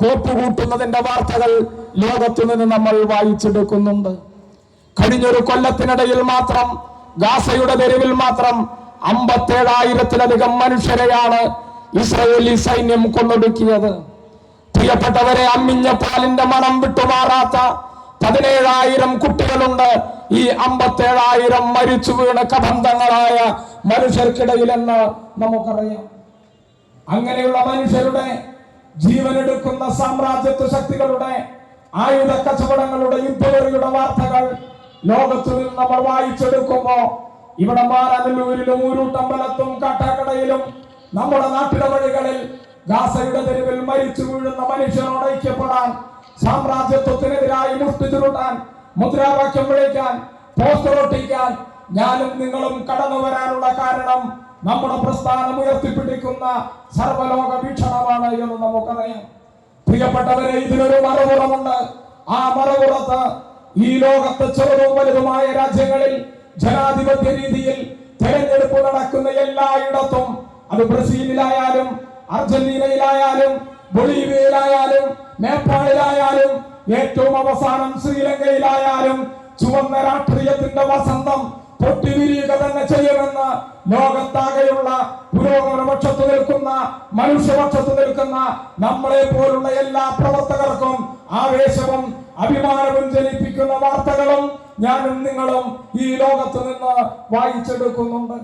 കോപ്പുകൂട്ടുന്നതിന്റെ വാർത്തകൾ ലോകത്തു നിന്ന് നമ്മൾ വായിച്ചെടുക്കുന്നുണ്ട്. കഴിഞ്ഞൊരു കൊല്ലത്തിനിടയിൽ മാത്രം ഗാസയുടെ തെരുവിൽ മാത്രം അമ്പത്തേഴായിരത്തിലധികം മനുഷ്യരെയാണ് ഇസ്രയേലി സൈന്യം കൊന്നൊടുക്കിയത്. പ്രിയപ്പെട്ടവരെ അമ്മിഞ്ഞ പാലിന്റെ മണം വിട്ടുമാറാത്ത പതിനേഴായിരം കുട്ടികളുണ്ട്. ഈ അമ്പത്തേഴായിരം മരിച്ചു വീണ കബന്ധങ്ങളായ മനുഷ്യർക്കിടയിലെന്ന് നമുക്കറിയാം. അങ്ങനെയുള്ള മനുഷ്യരുടെ ജീവനെടുക്കുന്ന സാമ്രാജ്യത്വ ശക്തികളുടെ ആയുധ കച്ചവടങ്ങളുടെ യുദ്ധവെറിയുടെ വാർത്തകൾ ലോകത്തിൽ നിന്ന് നമ്മൾ വായിച്ചെടുക്കുമ്പോ ഇവിടെ മാറാനല്ലൂരിലും ഊരൂട്ടമ്പലത്തും കാട്ടാക്കടയിലും നമ്മുടെ നാട്ടിലെ വഴികളിൽ ഗാസയുടെ തെരുവിൽ മരിച്ചു വീഴുന്ന മനുഷ്യനോട് ഐക്യപ്പെടാൻ സാമ്രാജ്യത്വത്തിനെതിരായി മുഷ്ടി ചുരുട്ടാൻ മുദ്രാവാക്യം വിളിക്കാൻ പോസ്റ്റർ ഒട്ടിക്കാൻ ഞാനും നിങ്ങളും കടന്നു വരാനുള്ള കാരണം നമ്മുടെ പ്രസ്ഥാനം ഉയർത്തിപ്പിടിക്കുന്ന സർവലോക വീക്ഷണമാണ് എന്ന് നമുക്കറിയാം. പ്രിയപ്പെട്ടവരെ ഇതിനൊരു മറുപുറമുണ്ട്. ആ മറുപുറത്ത് ഈ ലോകത്തെ ചെറുതും വലുതുമായ രാജ്യങ്ങളിൽ ജനാധിപത്യ രീതിയിൽ തെരഞ്ഞെടുപ്പ് നടക്കുന്ന എല്ലായിടത്തും അത് ബ്രസീലിലായാലും അർജന്റീനയിലായാലും ബൊളീവിയയിലായാലും നേപ്പാളിലായാലും ഏറ്റവും അവസാനം ശ്രീലങ്കയിലായാലും ചുവന്ന രാഷ്ട്രീയത്തിന്റെ വസന്തം പൊട്ടിവിരിയുക തന്നെ ചെയ്യുമെന്ന് ലോകത്താകെയുള്ള പുരോഗമന പക്ഷത്ത് നിൽക്കുന്ന മനുഷ്യപക്ഷത്ത് നിൽക്കുന്ന നമ്മളെ പോലുള്ള എല്ലാ പ്രവർത്തകർക്കും ആവേശവും അഭിമാനവും ജനിപ്പിക്കുന്ന വാർത്തകളും ഞാനും നിങ്ങളും ഈ ലോകത്ത് നിന്ന് വായിച്ചെടുക്കുന്നുണ്ട്.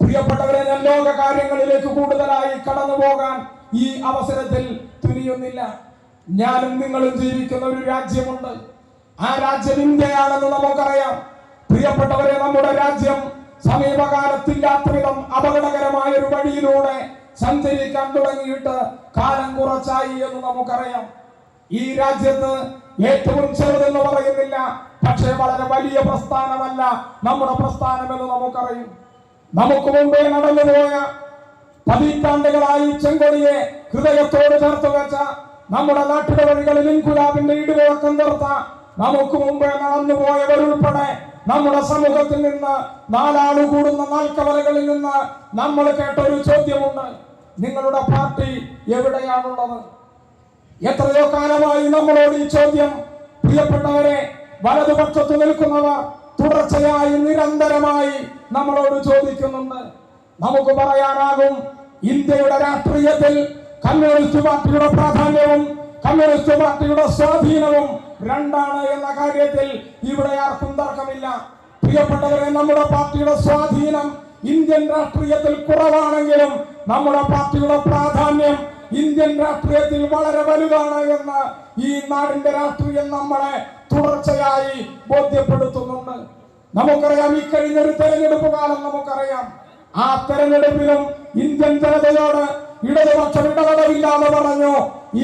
പ്രിയപ്പെട്ടവരെ ഞാൻ ലോക കാര്യങ്ങളിലേക്ക് കൂടുതലായി കടന്നു പോകാൻ ഈ അവസരത്തിൽ തുനിയുന്നില്ല. ഞാനും നിങ്ങളും ജീവിക്കുന്ന ഒരു രാജ്യമുണ്ട്. ആ രാജ്യം ഇന്ത്യയാണെന്ന് നമുക്കറിയാം. പ്രിയപ്പെട്ടവരെ നമ്മുടെ രാജ്യം സമീപകാലത്തില്ലാത്ത വിധം അപകടകരമായ ഒരു വഴിയിലൂടെ സഞ്ചരിക്കാൻ തുടങ്ങിയിട്ട് കാലം കുറച്ചായി എന്ന് നമുക്കറിയാം. ഈ രാജ്യത്ത് ഏറ്റവും ചെറുതെന്ന് പറയുന്നില്ല പക്ഷേ വളരെ വലിയ പ്രസ്ഥാനമല്ല നമ്മുടെ പ്രസ്ഥാനമെന്ന് നമുക്കറിയും. നമുക്ക് മുമ്പേ നടന്നുപോയ പതിറ്റാണ്ടുകളായി ചെങ്കൊടിയെ ഹൃദയത്തോട് ചേർത്ത് വെച്ച നമ്മുടെ നാട്ടിലെ വഴികളിൽ ഇൻകുലാബിന്റെ ഇടിമുഴക്കം നിർത്ത നമുക്ക് മുമ്പേ നടന്നുപോയവരുൾപ്പെടെ നമ്മുടെ സമൂഹത്തിൽ നിന്ന് നാലാൾ കൂടുന്ന നാൽക്കവലകളിൽ നിന്ന് നമ്മൾ കേട്ട ഒരു ചോദ്യമുണ്ട്. നിങ്ങളുടെ പാർട്ടി എവിടെയാണുള്ളത്? എത്രയോ കാലമായി നമ്മളോട് ഈ ചോദ്യം. പ്രിയപ്പെട്ടവരെ വലതുപക്ഷത്ത് നിൽക്കുന്നവർ തുടർച്ചയായി നിരന്തരമായി നമ്മളോട് ചോദിക്കുന്നുണ്ട്. നമുക്ക് പറയാനാകും ഇന്ത്യയുടെ രാഷ്ട്രീയത്തിൽ കമ്മ്യൂണിസ്റ്റ് പാർട്ടിയുടെ പ്രാധാന്യവും കമ്മ്യൂണിസ്റ്റ് പാർട്ടിയുടെ സ്വാധീനവും രണ്ടാണ് എന്ന കാര്യത്തിൽ ഇവിടെ ആർക്കും തർക്കമില്ല. പ്രിയപ്പെട്ടവരെ നമ്മുടെ പാർട്ടിയുടെ സ്വാധീനം ഇന്ത്യൻ രാഷ്ട്രീയത്തിൽ കുറവാണെങ്കിലും നമ്മുടെ പാർട്ടിയുടെ പ്രാധാന്യം ഇന്ത്യൻ രാഷ്ട്രീയത്തിൽ വളരെ വലുതാണ് എന്ന് ഈ നാടിന്റെ രാഷ്ട്രീയം നമ്മളെ തുടർച്ചയായി ബോധ്യപ്പെടുത്തുന്നുണ്ട്. നമുക്കറിയാം ഈ കഴിഞ്ഞ ഒരു തെരഞ്ഞെടുപ്പ് കാലം നമുക്കറിയാം. ആ തെരഞ്ഞെടുപ്പിലും ഇന്ത്യൻ ജനതയോട് ഇടതുപക്ഷം ഇടപെടലില്ലാന്ന് പറഞ്ഞു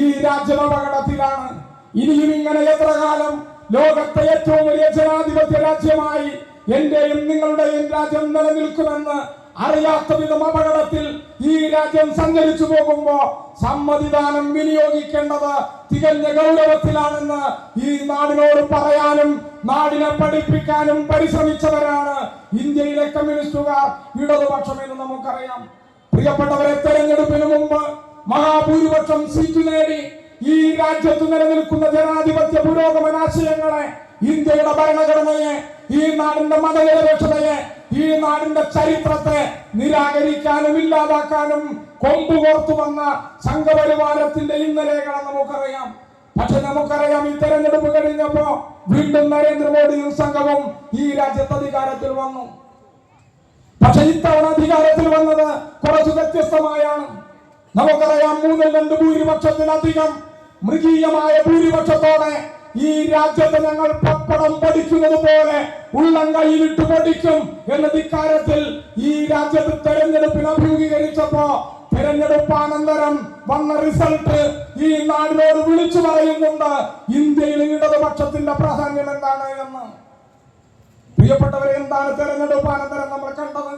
ഈ രാജ്യം അപകടത്തിലാണ്. ഇനിയും ഇങ്ങനെ എത്ര കാലം ലോകത്തെ ഏറ്റവും വലിയ ജനാധിപത്യ രാജ്യമായി എന്റെയും നിങ്ങളുടെയും രാജ്യം നിലനിൽക്കുമെന്ന് അറിയാത്ത വിധം അപകടത്തിൽ ഈ രാജ്യം സഞ്ചരിച്ചു പോകുമ്പോ സമ്മതിദാനം വിനിയോഗിക്കേണ്ടത് തികഞ്ഞ ഗൗരവത്തിലാണെന്ന് ഈ നാടിനോട് പറയാനും നാടിനെ പഠിപ്പിക്കാനും പരിശ്രമിച്ചവരാണ് ഇന്ത്യയിലെ കമ്മ്യൂണിസ്റ്റുകാർ ഇടതുപക്ഷം എന്ന് നമുക്കറിയാം. പ്രിയപ്പെട്ടവരെ തെരഞ്ഞെടുപ്പിന് മുമ്പ് മഹാഭൂരിപക്ഷം സീറ്റ് നേടി. ഈ രാജ്യത്ത് നിലനിൽക്കുന്ന ജനാധിപത്യ പുരോഗമനാശയങ്ങളെ ഇന്ത്യയുടെ ഭരണഘടനയെ ഈ നാടിന്റെ മതനിരപേക്ഷതയെ ഈ നാടിന്റെ ചരിത്രത്തെ നിരാകരിക്കാനും ഇല്ലാതാക്കാനും കൊമ്പ് വന്ന സംഘപരിവാരത്തിന്റെ ഇന്നലെകളെ നമുക്കറിയാം. പക്ഷെ നമുക്കറിയാം ഈ തെരഞ്ഞെടുപ്പ് കഴിഞ്ഞപ്പോ വീണ്ടും നരേന്ദ്രമോദിയും സംഘവും ഈ രാജ്യത്ത് അധികാരത്തിൽ വന്നു. പക്ഷെ ഇത്തവണ അധികാരത്തിൽ വന്നത് കുറച്ച് വ്യത്യസ്തമായാണ്. നമുക്കറിയാം മൂന്നിൽ രണ്ട് ഭൂരിപക്ഷത്തിലധികം മൃഗീയമായ ഭൂരിപക്ഷത്തോടെ ഈ രാജ്യത്ത് ഞങ്ങൾ പപ്പടം പഠിക്കുന്നത് പോലെ ഉള്ളം കയ്യിലിട്ട് പഠിക്കും എന്ന ധിക്കാരത്തിൽ ഈ രാജ്യത്ത് തെരഞ്ഞെടുപ്പിന് അഭിമുഖീകരിച്ചപ്പോ തെരഞ്ഞെടുപ്പാനന്തരം വന്ന റിസൾട്ട് ഈ നാടിനോട് വിളിച്ചു പറയുന്നുണ്ട്. ഇന്ത്യയിൽ ഇടതുപക്ഷത്തിന്റെ പ്രാധാന്യം എന്താണ് എന്ന്. പ്രിയപ്പെട്ടവരെ എന്താണ് തെരഞ്ഞെടുപ്പാനന്തരം നമ്മൾ കണ്ടത്?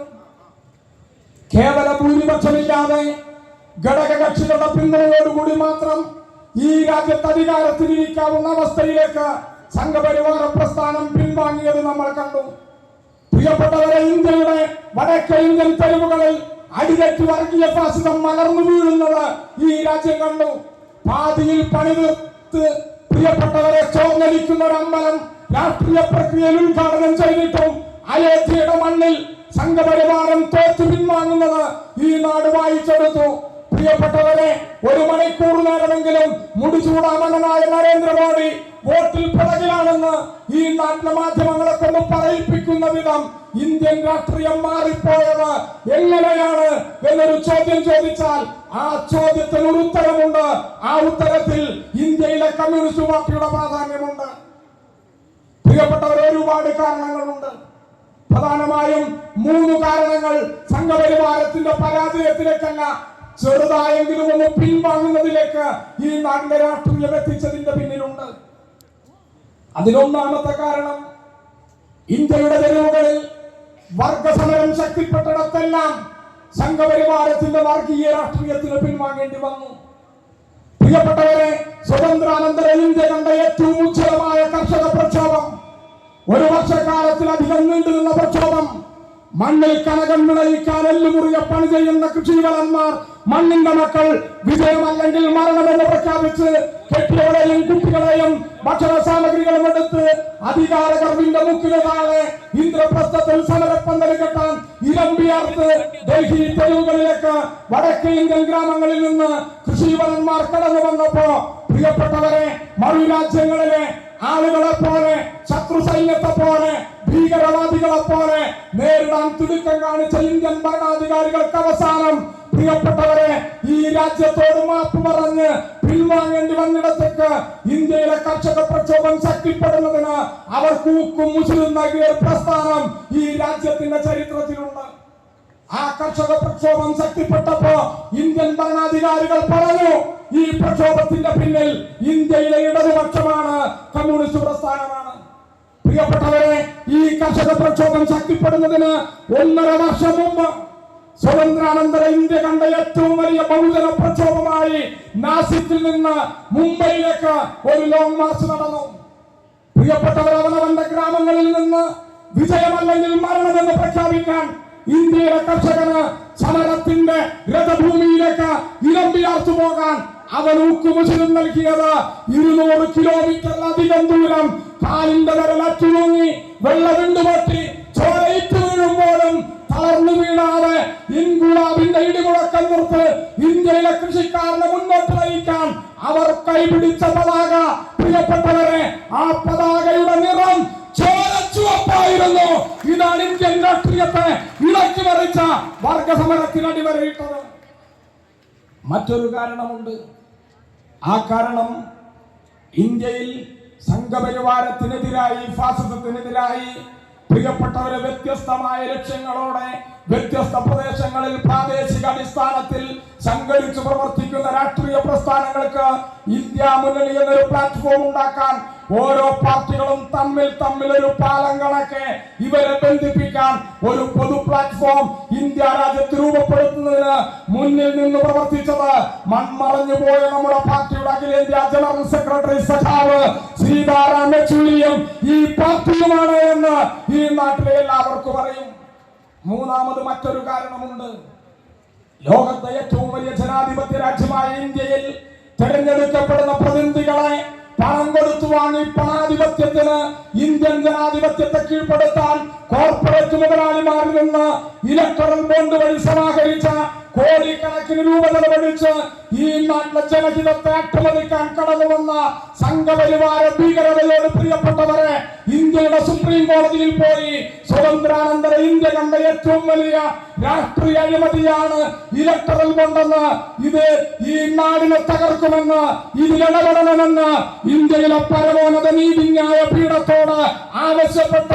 കേവല ഭൂരിപക്ഷമില്ലാതെ ഘടകകക്ഷികളുടെ പിന്തുണയോടുകൂടി മാത്രം ഈ രാജ്യത്ത് അധികാരത്തിലിരിക്കാവുന്ന അവസ്ഥയിലേക്ക് സംഘപരിവാര പ്രസ്ഥാനം പിൻവാങ്ങിയത് നമ്മൾ കണ്ടു. പ്രിയപ്പെട്ടവരെ ഇന്ത്യയുടെ വടക്കേ ഇന്ത്യൻ തെരുവുകളിൽ അടിതെറ്റ് വർഗീയ ഫാസിസം മലർന്നു വീഴുന്നത് ഈ രാജ്യം കണ്ടു. പാതിയിൽ പണിതീർത്ത് പ്രിയപ്പെട്ടവരെ ചോർന്നലിക്കുന്ന ഒരു അമ്പലം രാഷ്ട്രീയ പ്രക്രിയയിൽ ഉദ്ഘാടനം ചെയ്തിട്ടും അയോധ്യയുടെ മണ്ണിൽ സംഘപരിവാരം തോറ്റു പിൻവാങ്ങുന്നത് ഈ നാട് വായിച്ചെടുത്തു. പ്രിയപ്പെട്ടവരെ ഒരു മണിക്കൂർ നേരമെങ്കിലും മുടിചൂടാമനായ നരേന്ദ്രമോദി വോട്ടിൽ പിറകിലാണെന്ന് ഈ നാട്ടിലെ മാധ്യമങ്ങളെ കൊണ്ട് പറയിപ്പിക്കുന്ന വിധം ഇന്ത്യൻ രാഷ്ട്രീയം മാറിപ്പോയത് എങ്ങനെയാണ് എന്നൊരു ചോദ്യം ചോദിച്ചാൽ ആ ചോദ്യത്തിന് ഒരു ഉത്തരമുണ്ട്. ആ ഉത്തരത്തിൽ ഇന്ത്യയിലെ കമ്മ്യൂണിസ്റ്റ് പാർട്ടിയുടെ പ്രാധാന്യമുണ്ട്. പ്രിയപ്പെട്ടവർ ഒരുപാട് കാരണങ്ങളുണ്ട്. പ്രധാനമായും മൂന്ന് കാരണങ്ങൾ സംഘപരിവാരത്തിന്റെ പരാജയത്തിലേക്കല്ല ചെറുതായെങ്കിലും ഒന്ന് പിൻവാങ്ങുന്നതിലേക്ക് ഈ നാടിന്റെ രാഷ്ട്രീയം എത്തിച്ചതിന്റെ പിന്നിലുണ്ട്. അതിലൊന്നാമത്തെ കാരണം ഇന്ത്യയുടെ തെരുവുകളിൽ വർഗസമരം ശക്തിപ്പെട്ടിടത്തെല്ലാം സംഘപരിവാരത്തിന്റെ വർഗീയ രാഷ്ട്രീയത്തിന് പിൻവാങ്ങേണ്ടി വന്നു. പ്രിയപ്പെട്ടവരെ സ്വതന്ത്രാനന്തര ഇന്ത്യ കണ്ട ഏറ്റവും ഉജ്ജ്വലമായ കർഷക പ്രക്ഷോഭം ഒരു വർഷക്കാലത്തിലധികം നീണ്ടുനിന്ന പ്രക്ഷോഭം മണ്ണിൽ കനകം വിളയിക്കാൻ എല്ലുമുറിയ പണി ചെയ്യുന്ന കൃഷിവളന്മാർ മണ്ണിന്റെ മക്കൾ വിജയമല്ലെങ്കിൽ മരണമെന്ന് പ്രഖ്യാപിച്ച് കെട്ടികളെയും കുട്ടികളെയും ഭക്ഷണ സാമഗ്രികളും എടുത്ത് അധികാര മുക്കിലെ താഴെ ഇന്ദ്രപ്രസ്ഥത്തിൽ സമരപ്പന്തൽ കെട്ടാൻ ഇരമ്പിയാർത്ത് ഡൽഹി തെരുവുകളിലേക്ക് വടക്കേ ഇന്ത്യൻ ഗ്രാമങ്ങളിൽ നിന്ന് കൃഷിവരന്മാർ കടന്നു വന്നപ്പോ പ്രിയപ്പെട്ടവരെ മറു രാജ്യങ്ങളിലെ ആളുകളെ പോലെ ശത്രു സൈന്യത്തെ പോലെ ഭീകരവാദികളെ പോലെ നേരിടാൻ തിടുക്കം കാണിച്ച ഇന്ത്യൻ ഭരണാധികാരികൾക്ക് അവസാനം പ്രിയപ്പെട്ടവരെ ഈ രാജ്യത്തോട് മാപ്പ് പറഞ്ഞ് പിൻവാങ്ങേണ്ടി വന്നിടത്തേക്ക് ഇന്ത്യയിലെ കർഷക പ്രക്ഷോഭം ശക്തിപ്പെടുന്നതിന് അവർ കൂക്കും മുസ്ലിം നൽകിയ പ്രസ്ഥാനം ഈ രാജ്യത്തിന്റെ ചരിത്രത്തിലുണ്ട്. ആ കർഷക പ്രക്ഷോഭം ശക്തിപ്പെട്ടപ്പോ ഇന്ത്യൻ ഭരണാധികാരികൾ പറഞ്ഞു ഈ പ്രക്ഷോഭത്തിന്റെ പിന്നിൽ ഇന്ത്യയിലെ ഇടതുപക്ഷമാണ് കമ്മ്യൂണിസ്റ്റ് പ്രസ്ഥാനമാണ്. പ്രിയപ്പെട്ടവരെ ഈ കർഷക പ്രക്ഷോഭം ശക്തിപ്പെടുന്നതിന് ഒന്നര വർഷം മുമ്പ് സ്വതന്ത്രാനന്തര ഇന്ത്യ കണ്ട ഏറ്റവും വലിയ ബഹുജന പ്രക്ഷോഭമായി നാസിക്കിൽ നിന്ന് മുംബൈയിലേക്ക് ഒരു ലോങ് മാർച്ച് നടന്നു. പ്രിയപ്പെട്ടവർ അവനവന്റെ ഗ്രാമങ്ങളിൽ നിന്ന് വിജയമല്ലെങ്കിൽ മരണമെന്ന് പ്രഖ്യാപിക്കാൻ ഇന്ത്യയുടെ കർഷകന് സമരത്തിന്റെ രഥഭൂമിയിലേക്ക് ഇരമ്പിയാർത്തു പോകാൻ അവൻ ഊക്കുമുശിലും നൽകിയത് ഇരുന്നൂറ് കിലോമീറ്ററിലധികം ദൂരം കാലിന്റെ വിരലറ്റുമുങ്ങി വെള്ളവിണ്ടു പൊട്ടി ചോരയിട്ട് പോലും തളർന്നു വീണാതെ ഇൻകുളാബിന്റെ ഇടിമുഴക്കം നിർത്ത് ഇന്ത്യയിലെ കൃഷിക്കാരനെ മുന്നോട്ട് നയിക്കാൻ അവർ കൈപിടിച്ച പതാക. പ്രിയപ്പെട്ടവരെ ആ പതാകയുടെ നിറം ചോരച്ചുവപ്പായിരുന്നു ഇതാണ് ഇന്ത്യൻ രാഷ്ട്രീയത്തെ ഇളക്കി മറിച്ച വർഗസമരത്തിന് അടിവരയിട്ടത്. മറ്റൊരു കാരണമുണ്ട്. ആ കാരണം ഇന്ത്യയിൽ സംഘപരിവാരത്തിനെതിരായി ഫാസിസത്തിനെതിരായി പ്രിയപ്പെട്ടവരെ വ്യത്യസ്തമായ ലക്ഷ്യങ്ങളോടെ വ്യത്യസ്ത പ്രദേശങ്ങളിൽ പ്രാദേശിക അടിസ്ഥാനത്തിൽ സംഘടിച്ചു പ്രവർത്തിക്കുന്ന രാഷ്ട്രീയ പ്രസ്ഥാനങ്ങൾക്ക് ഇന്ത്യ മുന്നണി എന്നൊരു പ്ലാറ്റ്ഫോം ഉണ്ടാക്കാൻ ഓരോ പാർട്ടികളും തമ്മിൽ തമ്മിൽ ഒരു പാലം കണക്കെ ഇവരെ ബന്ധിപ്പിക്കാൻ ഒരു പൊതു പ്ലാറ്റ്ഫോം ഇന്ത്യ രാജ്യത്ത് രൂപപ്പെടുത്തുന്നതിന് മുന്നിൽ നിന്ന് പ്രവർത്തിച്ചത് മൺമറഞ്ഞു പോയ നമ്മുടെ പാർട്ടിയുടെ അഖിലേന്ത്യാ ജനറൽ സെക്രട്ടറി സഖാവ് സീതാറാം യെച്ചൂരിയും ഈ പാർട്ടിയുമാണ് എന്ന് ഈ നാട്ടിലെ എല്ലാവർക്കും അറിയും. മൂന്നാമത് മറ്റൊരു കാരണമുണ്ട്. ലോകത്തെ ഏറ്റവും വലിയ ജനാധിപത്യ രാജ്യമായ ഇന്ത്യയിൽ തെരഞ്ഞെടുക്കപ്പെടുന്ന പ്രതിനിധികളെ പണം കൊടുത്തു വാങ്ങി പണാധിപത്യത്തിന് ഇന്ത്യൻ ജനാധിപത്യത്തെ കീഴ്പ്പെടുത്താൻ കോർപ്പറേറ്റ് മുതലാളിമാരിൽ നിന്ന് ഇലക്ട്രൽ ബോണ്ട് വഴി സമാഹരിച്ച കോടിക്കണക്കിന് രൂപ ചെലവഴിച്ച് ഈ നാട്ടിലെ ജനഹിതത്തെ അട്ടിമറിക്കാൻ കടന്നു വന്ന സംഘപരിവാര ഭീകരതയോട് പ്രിയപ്പെട്ടവരെ ഇന്ത്യയുടെ സുപ്രീം കോടതിയിൽ പോയി സ്വതന്ത്രാനന്തര ഇന്ത്യ കണ്ട ഏറ്റവും വലിയ രാഷ്ട്രീയ അഴിമതിയാണ് ഇലക്ടറൽ കൊണ്ടെന്ന് ഇത് ഈ നാടിനെ തകർക്കുമെന്ന് ഇതിലിടപെടണമെന്ന് ഇന്ത്യയിലെ പരമോന്നത നീതിന്യായ പീഠത്തോട് ആവശ്യപ്പെട്ട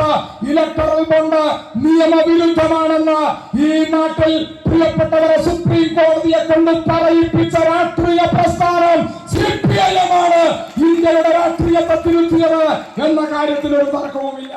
ഇലക്ടറൽ ബോണ്ട് നിയമവിരുദ്ധമാണെന്ന് ഈ നാട്ടിൽ പ്രിയപ്പെട്ടവരെ സുപ്രീം കോടതിയെ കൊണ്ട് പറയിപ്പിച്ച രാഷ്ട്രീയ പ്രസ്ഥാനം സി എം ആണ്. ഇന്ത്യയുടെ രാഷ്ട്രീയത്തെ തിരുത്തിയത് എന്ന കാര്യത്തിൽ ഒരു തർക്കവുമില്ല.